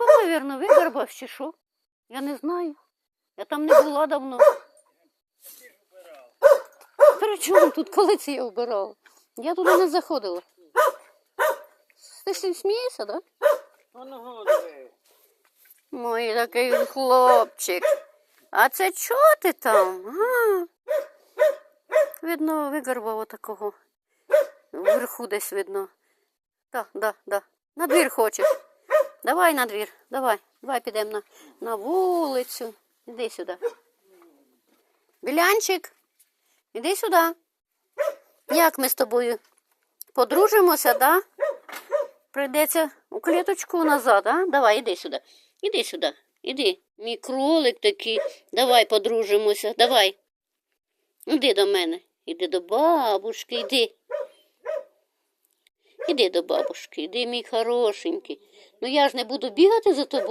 Мабуть, вигорбав чи що. Я не знаю. Я там не була давно. При чому тут, коли це я вбирала? Я туди не заходила. Ти ж смієшся, так? Да? Голови. Мой такий хлопчик. А це чого ти там? А? Видно, вигорбав отакого. Вверху десь видно. Так, да, да. На двір хочеш. Давай на двір. Давай. Давай підемо на, на вулицю. Іди сюди. Білянчик, іди сюди. Як ми з тобою подружимося, да? Прийдеться у кліточку назад, а? Давай, іди сюди. Іди сюди. Іди. Мій кролик такий. Давай подружимося. Давай. Іди до мене. Іди до бабушки, іди. Іди до бабушки, іди, мій хорошенький. Ну я ж не буду бігати за тобою.